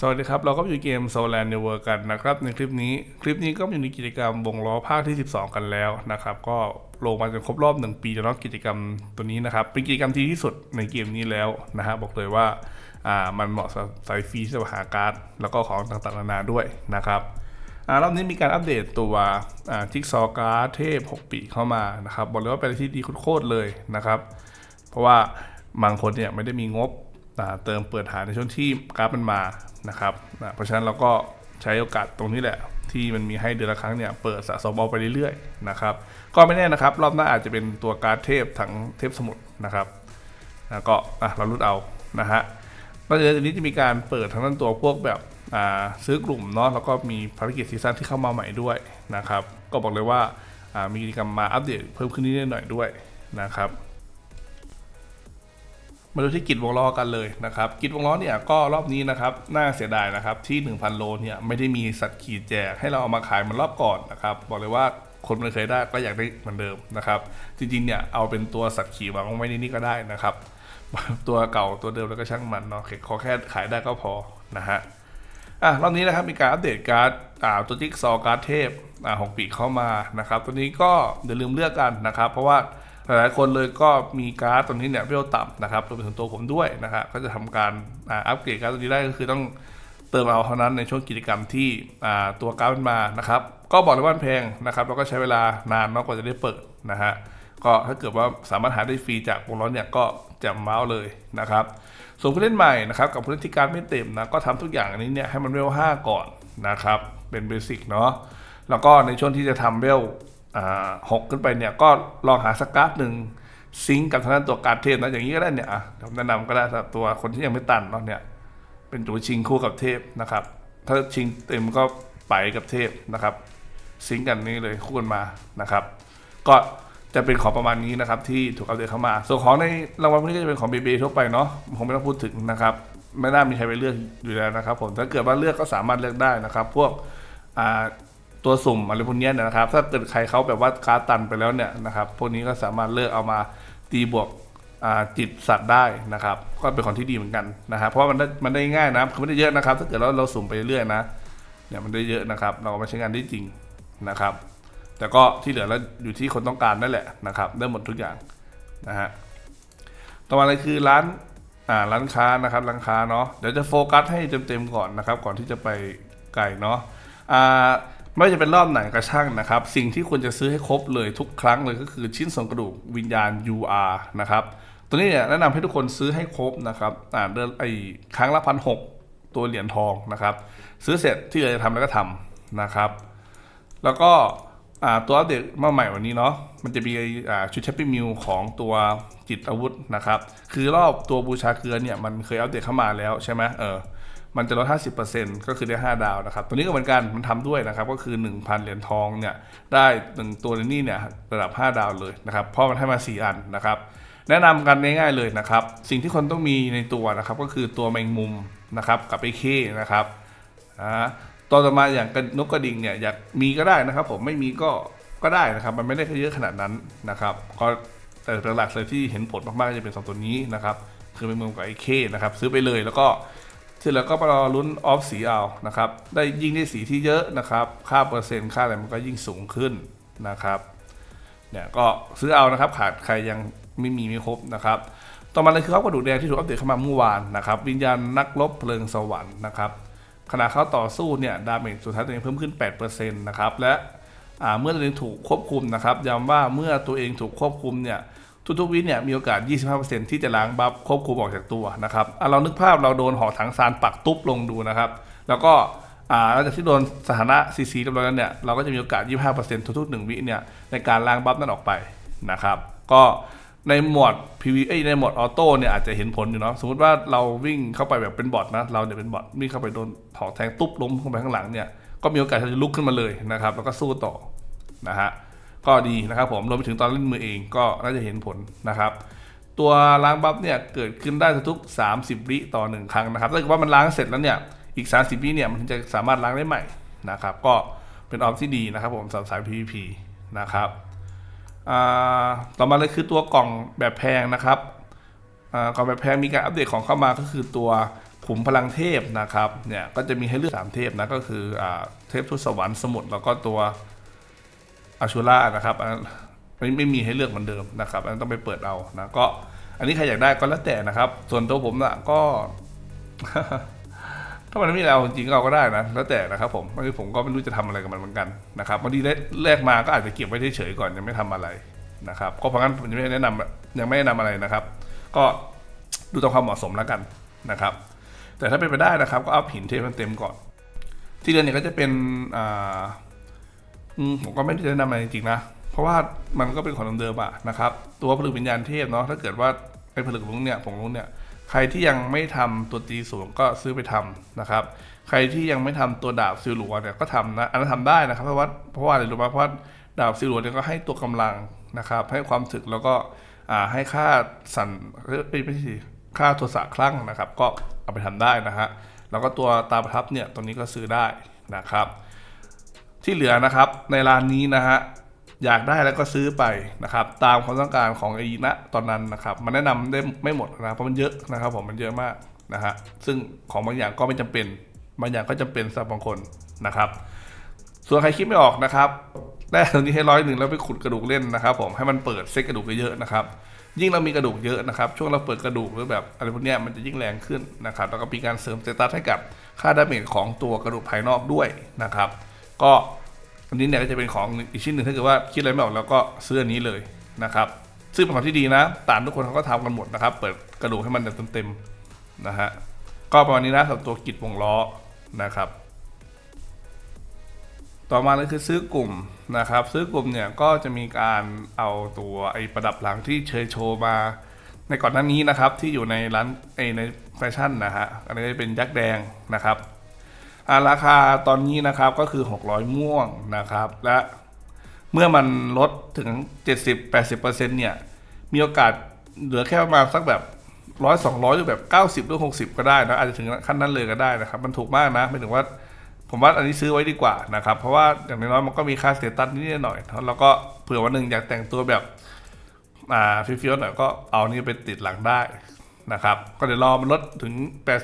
สวัสดีครับ เราก็อยู่เกม Solar New World กันนะครับ ในคลิปนี้คลิปนี้ก็อยู่ในกิจกรรมวงล้อภาคที่ 12 กันแล้วนะครับ ก็ลงมาจนครบรอบ 1 ปีแล้วเนาะกิจกรรมตัวนี้นะครับ เป็นกิจกรรมที่ที่สุดในเกมนี้แล้วนะฮะบอกเลยว่าอ่ามันเหมาะสำหรับสายฟรีที่จะหาการ์ดแล้วก็ของต่างๆนานาด้วยนะครับอ่ารอบนี้มีการอัปเดตตัวอ่าทิกซอการ์ดเทพ 6 ปีเข้ามานะครับบอกเลยว่าเป็นที่ดีโคตรเลยนะครับ เพราะว่าบางคนเนี่ยไม่ได้มีงบ เติมเปิดหาในช่วงที่กราฟมันมานะครับนะเพราะฉะนั้นเราก็ใช้โอกาสตรงนี้แหละ ที่มันมีให้เดือนละครั้งเนี่ยเปิดสะสมเอาไปเรื่อยๆนะครับก็ไม่แน่นะครับ รอบหน้าอาจจะเป็นตัวการ์ดเทพทั้งเทพสมุทรนะครับนะก็อะเรารุดเอานะฮะนอกจากนี้จะมีการเปิดทั้งนั้นตัวพวกแบบซื้อกลุ่มเนาะแล้วก็มีภารกิจซีซั่นที่เข้ามาใหม่ด้วยนะครับ ก็บอกเลยว่ามีกิจกรรมมาอัปเดตเพิ่มขึ้นนิดหน่อยด้วยนะครับ มาดูที่กิจวงล้อกันเลยนะครับกิจวงล้อเนี่ยก็รอบนี้นะครับน่าเสียดายนะครับที่ 1,000 โลเนี่ยไม่ได้มีสัตว์ขี่แจกให้เราเอามาขายมันรอบก่อนนะครับบอกเลยว่าคนไม่เคยได้ก็อยากได้เหมือนเดิมนะครับจริงๆเนี่ยเอาเป็นตัวสัตว์ขี่วางไว้ในนี้ก็ได้นะครับ ตัวเก่าตัวเดิมแล้วก็ช่างมันเนาะขอแค่ขายได้ก็พอนะฮะอะรอบนี้นะครับมีการอัปเดตการ์ดอ่าตัวจิ๊กซอว์การ์ดเทพอ่าหกปีเข้ามานะครับ ตัวนี้ก็อย่าลืมเลือกกันนะครับ เพราะว่า หลายคนเลยก็มีการ์ดตัวนี้เนี่ยเวลต่ำนะครับรวมไปถึงตัวผมด้วยนะครับก็จะทำการอ,าอัปเกรดการ์ดตัวนี้ได้ก็คือต้องเติมเอาเท่านั้นในช่วงกิจกรรมที่ตัวการ์ดมันมานะครับ ก็บอกเลยว่านแพงนะครับแล้วก็ใช้เวลานานมากกว่าจะได้เปิดนะฮะก็ถ้าเกิดว่าสามารถหาได้ฟรีจากวงล้อเนี่ยก็แจ่มเมาส์เลยนะครับ ส่วนผู้เล่นใหม่นะครับกับผู้เล่นที่การดไม่เต็มนะก็ทำทุกอย่างอันนี้เนี่ยให้มันเวล5ก่อนนะครับเป็นเบสิกเนาะแล้วก็ในช่วงที่จะทำเวล หกขึ้นไปเนี่ยก็ลองหาสกการ์ดหนึ่งซิงกับทางด้านตัวการเทพนะอย่างนี้ก็ได้เนี่ยผมแนะนำก็ได้สำหรับตัวคนที่ยังไม่ตันเนาะเนี่ยเป็นตัวชิงคู่กับเทพนะครับ ถ้าชิงเต็มก็ไปกับเทพนะครับ ซิงกันนี่เลยคู่กันมานะครับ ก็จะเป็นของประมาณนี้นะครับ ที่ถูกอัปเดตเข้ามา ส่วนของในรางวัลพวกนี้ก็จะเป็นของเบเบทั่วไปเนาะผมไม่ต้องพูดถึงนะครับ ไม่น่ามีใครไปเลือกอยู่แล้วนะครับ ผมถ้าเกิดว่าเลือกก็สามารถเลือกได้นะครับ พวกอ่า ตัวสุ่มอะไรพวกเนี้ยนะครับ ถ้าเกิดใครเขาแบบว่าการตันไปแล้วเนี่ยนะครับ พวกนี้ก็สามารถเลือกเอามาตีบวกจิตสัตว์ได้นะครับ ก็เป็นของที่ดีเหมือนกันนะครับเพราะมันได้มันได้ง่ายนะคือไม่ได้เยอะนะครับ ถ้าเกิดเราเราสุ่มไปเรื่อยนะเนี่ยมันได้เยอะนะครับ เราเอามาใช้งานได้จริงนะครับ แต่ก็ที่เหลือแล้วอยู่ที่คนต้องการนั่นแหละนะครับได้หมดทุกอย่างนะฮะต่อมาเลยคือร้านอ่าร้านค้านะครับร้านค้าเนาะเดี๋ยวจะโฟกัสให้เต็มๆก่อนนะครับ ก่อนที่จะไปไกลเนาะอ่า ไม่ว่าจะเป็นรอบไหนก็ช่างนะครับ สิ่งที่ควรจะซื้อให้ครบเลยทุกครั้งเลยก็คือชิ้นส่วนกระดูกวิญญาณ UR นะครับ ตัวนี้เนี่ยแนะนำให้ทุกคนซื้อให้ครบนะครับอ่าเดือนไอ้ครั้งละพันหกตัวเหรียญทองนะครับ ซื้อเสร็จที่เหลือจะทำแล้วก็ทำนะครับ แล้วก็อ่าตัวอัปเดตมาใหม่วันนี้เนาะมันจะมีอ่าชุดแชปปี้มิวของตัวจิตอาวุธนะครับ คือรอบตัวบูชาเกลือเนี่ยมันเคยอัปเดตเข้ามาแล้วใช่ไหมเออ มันจะลด 50%ก็คือได้ 5 ดาวนะครับ ตัวนี้ก็เหมือนกันมันทำด้วยนะครับ ก็คือ 1,000 เหรียญทองเนี่ยได้หนึ่งตัวในนี้เนี่ยระดับ 5 ดาวเลยนะครับ เพราะมันให้มา 4 อันนะครับ แนะนำกันง่ายๆเลยนะครับ สิ่งที่คนต้องมีในตัวนะครับ ก็คือตัวแมงมุมนะครับกับไอ้เข้นะครับอ่าตัวต่อมาอย่างกระนกกระดิ่งเนี่ยอยากมีก็ได้นะครับ ผมไม่มีก็ก็ได้นะครับ มันไม่ได้เยอะขนาดนั้นนะครับก็แต่หลักๆเลยที่เห็นผลมากๆจะเป็นสองตัวนี้นะครับคือเป็นเมืองกับไอ้เคนะครับซื้อไปเลยแล้วก็ ที่เหลือก็รอลุ้นออฟสีเอานะครับ ได้ยิ่งได้สีที่เยอะนะครับ ค่าเปอร์เซ็นต์ค่าอะไรมันก็ยิ่งสูงขึ้นนะครับเนี่ยก็ซื้อเอานะครับ ขาดใครยังไม่มีไม่ครบนะครับ ต่อมาเลยคือข้าวกระดูกแดงที่ถูกอัปเดตเข้ามาเมื่อวานนะครับ วิญญาณนักรบเพลิงสวรรค์นะครับขณะเขาต่อสู้เนี่ยดาเมจสุดท้ายตัวเองเพิ่มขึ้น 8%นะครับและเมื่อตัวเองถูกควบคุมนะครับย้ำว่าเมื่อตัวเองถูกควบคุมเนี่ย ทุกๆวิเนี่ยมีโอกาส 25%ที่จะล้างบัฟควบคุมออกจากตัวนะครับเรานึกภาพเราโดนห่อถังซานปักตุ๊บลงดูนะครับ แล้วก็อาหลังจากที่โดนสถานะซีซีเรียบร้อยแล้วเนี่ยเราก็จะมีโอกาส 25%ทุกๆ1วิเนี่ยในการล้างบัฟนั้นออกไปนะครับก็ในหมด PV เอ้ในหมดออโต้เนี่ยอาจจะเห็นผลอยู่เนาะสมมติว่าเราวิ่งเข้าไปแบบเป็นบอทนะเราเนี่ยเป็นบอทวิ่งเข้าไปโดนหอกแทงตุ๊บล้มลงไปข้างหลังเนี่ยก็มีโอกาสที่จะลุกขึ้นมาเลยนะครับแล้วก็สู้ต่อนะฮะ ก็ดีนะครับผมรวมไปถึงตอนเล่นมือเองก็น่าจะเห็นผลนะครับ ตัวล้างบัฟเนี่ยเกิดขึ้นได้ทุก 30 วิต่อหนึ่งครั้งนะครับถ้าเกิดว่ามันล้างเสร็จแล้วเนี่ยอีก 30 วิเนี่ยมันจะสามารถล้างได้ใหม่นะครับ ก็เป็นออปที่ดีนะครับผมสำหรับสาย PVP นะครับต่อมาเลยคือตัวกล่องแบบแพงนะครับกล่องแบบแพงมีการอัปเดตของเข้ามาก็คือตัวขุมพลังเทพนะครับเนี่ยก็จะมีให้เลือกสามเทพนะก็คืออ่าเทพทุสวรรค์สมุทรแล้วก็ตัว อาชูล่านะครับอันนั้ไม่ไม่มีให้เลือกเหมือนเดิมนะครับ อันนั้ต้องไปเปิดเอานะก็ อันนี้ใครอยากได้ก็แล้วแต่นะครับ ส่วนตัวผมนะก็ ถ้ามันไม่เอาจริงเอาก็ได้นะแล้วแต่นะครับ ผมบางทีผมก็ไม่รู้จะทำอะไรกับมันเหมือนกันนะครับบางทีแรกมาก็อาจจะเก็บไว้เฉยๆก่อนยังไม่ทำอะไรนะครับ ก็เพราะงั้นผมยังไม่แนะนำยังไม่แนะนำอะไรนะครับ ก็ดูตามความเหมาะสมแล้วกันนะครับ แต่ถ้าเป็นไปได้นะครับ ก็เอัพหินเทมันเต็มก่อน ที่เดือนเนี่ยก็จะเป็นอ่า ผมก็ไม่ได้แนะนำอะไรจริงๆนะ เพราะว่ามันก็เป็นของเดิมๆอะนะครับ ตัวผลึกวิญญาณเทพเนาะ ถ้าเกิดว่าไอ้ผลึกลุงเนี่ยผงลุงเนี่ย ใครที่ยังไม่ทำตัวตีสูงก็ซื้อไปทำนะครับ ใครที่ยังไม่ทำตัวดาบซิลลัวเนี่ยก็ทำนะ อันนั้นทำได้นะครับ เพราะว่าเพราะว่าอะไรรู้ไหมเพราะว่าดาบซิลลัวเนี่ยก็ให้ตัวกำลังนะครับ ให้ความถึกแล้วก็อ่าให้ค่าสั่นเอ้ยไม่ใช่ค่าตัวสะคลั่งนะครับ ก็เอาไปทำได้นะฮะ แล้วก็ตัวตาประทับเนี่ยตัวนี้ก็ซื้อได้นะครับ ที่เหลือนะครับในร้านนี้นะฮะอยากได้แล้วก็ซื้อไปนะครับ ตามความต้องการของไอ้ณตอนนั้นนะครับ มันแนะนำได้ไม่หมดนะเพราะมันเยอะนะครับ ผมมันเยอะมากนะฮะซึ่งของบางอย่างก็ไม่จำเป็น บางอย่างก็จำเป็นสำหรับบางคนนะครับ ส่วนใครคิดไม่ออกนะครับได้ตรงนี้ให้ร้อยหนึ่งแล้วไปขุดกระดูกเล่นนะครับ ผมให้มันเปิดเซตกระดูกเยอะๆนะครับ ยิ่งเรามีกระดูกเยอะนะครับ ช่วงเราเปิดกระดูกหรือแบบอะไรพวกนี้มันจะยิ่งแรงขึ้นนะครับ แล้วก็มีการเสริมสเตตัสให้กับค่าดาเมจของตัวกระดูกภายนอกด้วยนะครับ ก็อันนี้เนี่ยก็จะเป็นของอีกชิ้นหนึ่งถ้าเกิดว่าคิดอะไรไม่ออกแล้วก็ซื้ออันนี้เลยนะครับ ซึ่งเป็นของที่ดีนะ ตางทุกคนเขาก็ทำกันหมดนะครับ เปิดกระดูกให้มันเต็มๆนะฮะก็ประมาณนี้นะสำหรับตัวกิจวงล้อนะครับ ต่อมาเลยคือซื้อกลุ่มนะครับ ซื้อกลุ่มเนี่ยก็จะมีการเอาตัวไอ้ประดับหลังที่เชยโชว์มา ในก่อนหน้านี้นะครับที่อยู่ในร้านไอ้ในแฟชั่นนะฮะอันนี้เป็นยักษ์แดงนะครับ ราคาตอนนี้นะครับก็คือ 600 ม่วงนะครับ และเมื่อมันลดถึง 70-80%เนี่ย มีโอกาสเหลือแค่ประมาณสักแบบร้อยสองร้อยหรือแบบเก้าสิบหรือหกสิบก็ได้นะอาจจะถึงขั้นนั้นเลยก็ได้นะครับ มันถูกมากนะไม่ถึงว่า ผมว่าอันนี้ซื้อไว้ดีกว่านะครับ เพราะว่าอย่างน้อยมันก็มีค่าสเตตัสนิดหน่อยแล้วก็เผื่อวันหนึ่งอยากแต่งตัวแบบอ่าฟิวๆหน่อยก็เอานี่ไปติดหลังได้นะครับ ก็เดี๋ยวรอมันลดถึง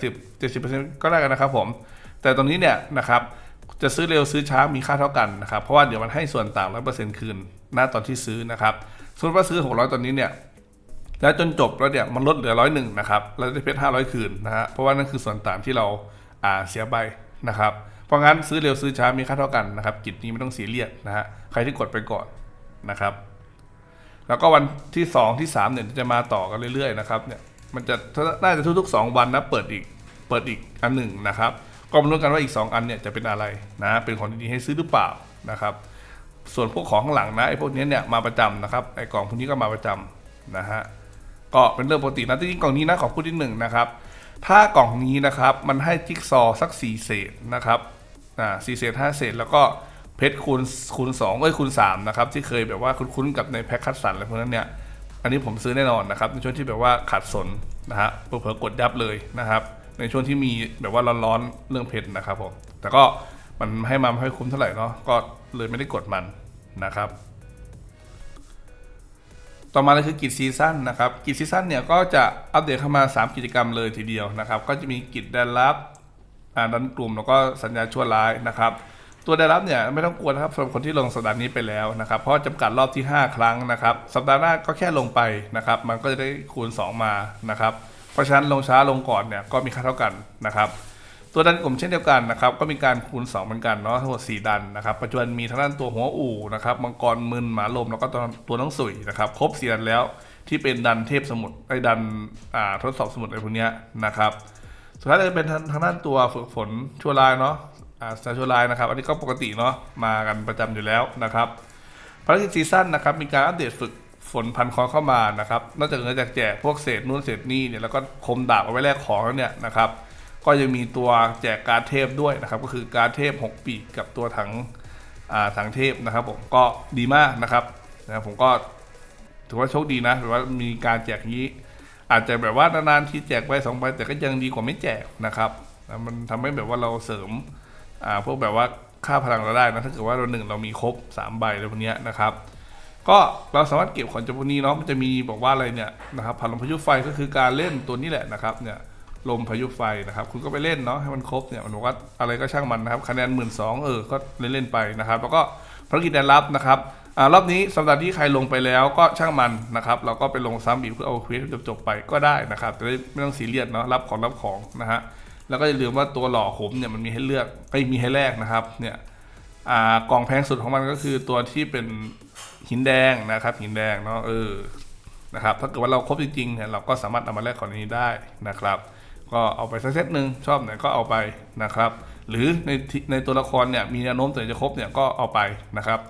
80 70%ก็ได้กันนะครับผม แต่ตรงนี้เนี่ยนะครับจะซื้อเร็วซื้อช้ามีค่าเท่ากันนะครับเพราะว่าเดี๋ยวมันให้ส่วนต่างร้อยเปอร์เซ็นต์คืนหน้าตอนที่ซื้อนะครับสมมติว่าซื้อหกร้อยตอนนี้เนี่ยแล้วจนจบแล้วเนี่ยมันลดเหลือร้อยหนึ่งนะครับเราจะเพชรห้าร้อยคืนนะฮะเพราะว่านั่นคือส่วนต่างที่เราอ่าเสียไปนะครับเพราะงั้นซื้อเร็วซื้อช้ามีค่าเท่ากันนะครับกิจนี้ไม่ต้องสีเรียสนะฮะใครที่กดไปก่อนนะครับ แล้วก็วันที่สองที่สามเนี่ยจะมาต่อกันเรื่อยๆนะครับเนี่ยมันจะน่าจะทุกๆสองวันนะเปิดอีกเปิดอีกอันหนึ่งนะครับ ก็มาลุ้นกันว่าอีก 2 อันเนี่ยจะเป็นอะไรนะเป็นของดีๆให้ซื้อหรือเปล่านะครับส่วนพวกของข้างหลังนะไอ้พวกนี้เนี่ยมาประจำนะครับไอ้กล่องพวกนี้ก็มาประจำนะฮะก็เป็นเรื่องปกตินะจริงกล่องนี้นะขอพูดนิดหนึ่งนะครับ ถ้ากล่องนี้นะครับมันให้จิ๊กซอสัก 4 เศษนะครับอ่าสี่เศษห้าเศษแล้วก็เพชรคูณคูณสองเอ้ยคูณสามนะครับที่เคยแบบว่าคุ้นๆกับในแพ็คคัดสันอะไรพวกนั้นเนี่ยอันนี้ผมซื้อแน่นอนนะครับในช่วงที่แบบว่าขาดสนนะฮะเผลอกดยับเลยนะครับ ในช่วงที่มีแบบว่าร้อนๆเรื่องเพชรนะครับผมแต่ก็มันให้มาไม่ค่อยคุ้มเท่าไหร่เนาะก็เลยไม่ได้กดมันนะครับ ต่อมาเลยคือกิจซีซั่นนะครับกิจซีซั่นเนี่ยก็จะอัปเดตเข้ามา 3 กิจกรรมเลยทีเดียวนะครับ ก็จะมีกิจแดนลับอ่าดันกลุ่มแล้วก็สัญญาชั่วร้ายนะครับตัวได้รับเนี่ยไม่ต้องกลัวนะครับสำหรับคนที่ลงสัปดาห์นี้ไปแล้วนะครับ เพราะจำกัดรอบที่ 5 ครั้งนะครับ สัปดาห์หน้าก็แค่ลงไปนะครับ มันก็จะได้คูณ 2 มานะครับ เพราะฉะนั้นลงช้าลงก่อนเนี่ยก็มีค่าเท่ากันนะครับ ตัวดันกลุ่มเช่นเดียวกันนะครับ ก็มีการคูณ 2 เหมือนกันเนาะทั้งหมด4ดันนะครับปัจจุบันมีทั้งด้านตัวหัวอู่นะครับมังกรมึนหมาลมแล้วก็ตัวตัวน้องสุยนะครับครบ4ดันแล้วที่เป็นดันเทพสมุทรไอ้ดันอ่าทดสอบสมุดอะไรพวกเนี้ยนะครับสุดท้ายจะเป็นทางทางด้านตัวฝึกฝนชั่วร้ายเนาะอ่าสตาร์ชั่วร้ายนะครับ อันนี้ก็ปกติเนาะมากันประจำอยู่แล้วนะครับภารกิจซีซั่นนะครับมีการอัปเดตฝึก ฝนพันคอเข้ามานะครับ นอกจากเงินจากแจกพวกเศษนู่นเศษนี่เนี่ยแล้วก็คมดาบเอาไว้แลกของแล้วเนี่ยนะครับ ก็ยังมีตัวแจกการเทพด้วยนะครับ ก็คือการเทพ 6 ปีกกับตัวถังอ่าถังเทพนะครับผมก็ดีมากนะครับนะบผมก็ถือว่าโชคดีนะหรือว่ามีการแจกอย่างนี้ อาจจะแบบว่านานๆที่แจกไปสองใบแต่ก็ยังดีกว่าไม่แจกนะครับนะมันทำให้แบบว่าเราเสริมอ่าพวกแบบว่าค่าพลังเราได้นะถ้าเกิดว่าเราหนึ่งเรามีครบ3ใบอะไรพวกเนี้นะครับ ก็เราสามารถเก็บของจากพวกนี้เนาะมันจะมีบอกว่าอะไรเนี่ยนะครับพลังพายุไฟก็คือการเล่นตัวนี้แหละนะครับเนี่ยลมพายุไฟนะครับ คุณก็ไปเล่นเนาะให้มันครบเนี่ยมันบอกว่าอะไรก็ช่างมันนะครับคะแนนหมื่นสองเออก็เล่นเล่นๆไปนะครับ แล้วก็ภารกิจแดนรับนะครับอ่ารอบนี้สัปดาห์ที่ใครลงไปแล้วก็ช่างมันนะครับ เราก็ไปลงซ้ำอีกเพื่อเอาเควสจบๆไปก็ได้นะครับจะได้ไม่ต้องซีเรียสเนาะรับของรับของนะฮะแล้วก็อย่าลืมว่าตัวหล่อขมเนี่ยมันมีให้เลือกไม่มีให้แลกนะครับเนี่ย กล่องแพงสุดของมันก็คือตัวที่เป็นหินแดงนะครับ หินแดงเนาะเออนะครับถ้าเกิดว่าเราครบจริงๆเนี่ยเราก็สามารถเอามาแลกของนี้ได้นะครับ ก็เอาไปสักเซตหนึ่งชอบไหนก็เอาไปนะครับ หรือในในตัวละครเนี่ยมีแนวโน้มตัวจะครบเนี่ยก็เอาไปนะครับ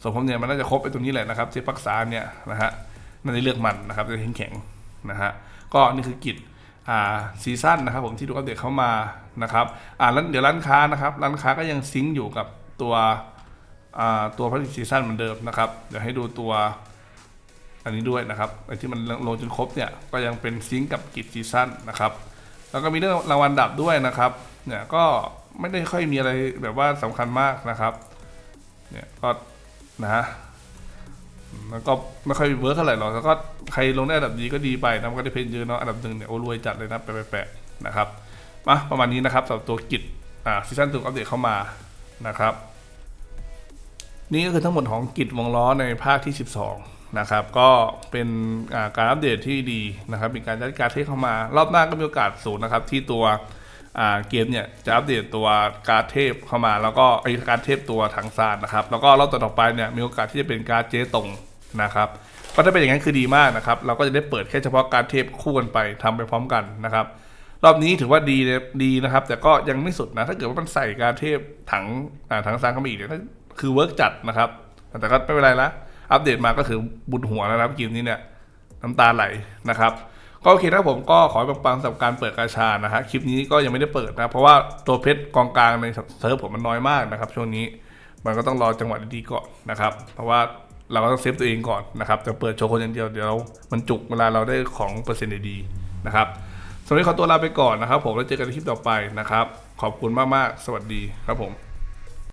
ส่วนผมเนี่ยมันน่าจะครบไปตรงนี้แหละนะครับเจปักษาเนี่ยนะฮะน่าจะเลือกมันนะครับจะแข็งแข็งๆนะฮะก็นี่คือกิจอ่าซีซั่นนะครับผมที่ดูอัปเดตเข้ามานะครับอ่าแล้วเดี๋ยวร้านค้านะครับร้านค้าก็ยังซิงอยู่กับ ตัวตัวผลิตซีซั่นเหมือนเดิมนะครับ เดี๋ยวให้ดูตัวอันนี้ด้วยนะครับไอ้ที่มันลงจนครบเนี่ยก็ยังเป็นซิงกับกิจซีซั่นนะครับแล้วก็มีเรื่องรางวัลดับด้วยนะครับเนี่ยก็ไม่ได้ค่อยมีอะไรแบบว่าสำคัญมากนะครับเนี่ยก็นะฮะแล้วก็ไม่ค่อยเวิร์กเท่าไหร่หรอกแล้วก็ใครลงได้อันดับดีก็ดีไปนะมันก็ได้เพนเยอะเนาะอันดับหนึ่งเนี่ยโอ้รวยจัดเลยนะแปะๆๆนะครับมาประมาณนี้นะครับสำหรับตัวกิจอ่าซีซั่นถูกอัปเดตเข้ามานะครับ นี่ก็คือทั้งหมดของกิจวงล้อในภาคที่ 12 นะครับ ก็เป็นาการอัปเดตที่ดีนะครับ มีการจัดการเทคเข้ามา รอบหน้าก็มีโอกาสสูงนะครับ ที่ตัวเกมเนี่ยจะอัปเดตตัวการเทพเข้ามา แล้วก็ไอ้การเทพตัวถังซานนะครับ แล้วก็รอบต่อๆไปเนี่ยมีโอกาสที่จะเป็นการเจตรงนะครับก็ถ้าเป็นอย่างนั้นคือดีมากนะครับ เราก็จะได้เปิดแค่เฉพาะการเทพคู่กันไปทำไปพร้อมกันนะครับ รอบนี้ถือว่าดีเลยดีนะครับ แต่ก็ยังไม่สุดนะ ถ้าเกิดว่ามันใส่การเทพถังถังซานเข้ามาอีกเนี่ย คือเวิร์กจัดนะครับ แต่ก็ไม่เป็นไรละอัปเดตมาก็คือบุญหัวแล้วนะครับเกมนี้เนี่ยน้ำตาไหลนะครับก็โอเคนะผมก็ขอให้ปังๆสำหรับการเปิดกาชานะฮะคลิปนี้ก็ยังไม่ได้เปิดนะเพราะว่าตัวเพชรกองกลางในเซิร์ฟผมมันน้อยมากนะครับช่วงนี้มันก็ต้องรอจังหวะดีๆก่อนนะครับเพราะว่าเราก็ต้องเซฟตัวเองก่อนนะครับจะเปิดโชว์คนอย่างเดียวเดี๋ยวมันจุกเวลาเราได้ของเปอร์เซ็นต์ดีๆนะครับสวัสดีขอตัวลาไปก่อนนะครับ ผมแล้วเจอกันในคลิปต่อไปนะครับ ขอบคุณมากๆ สวัสดีครับผม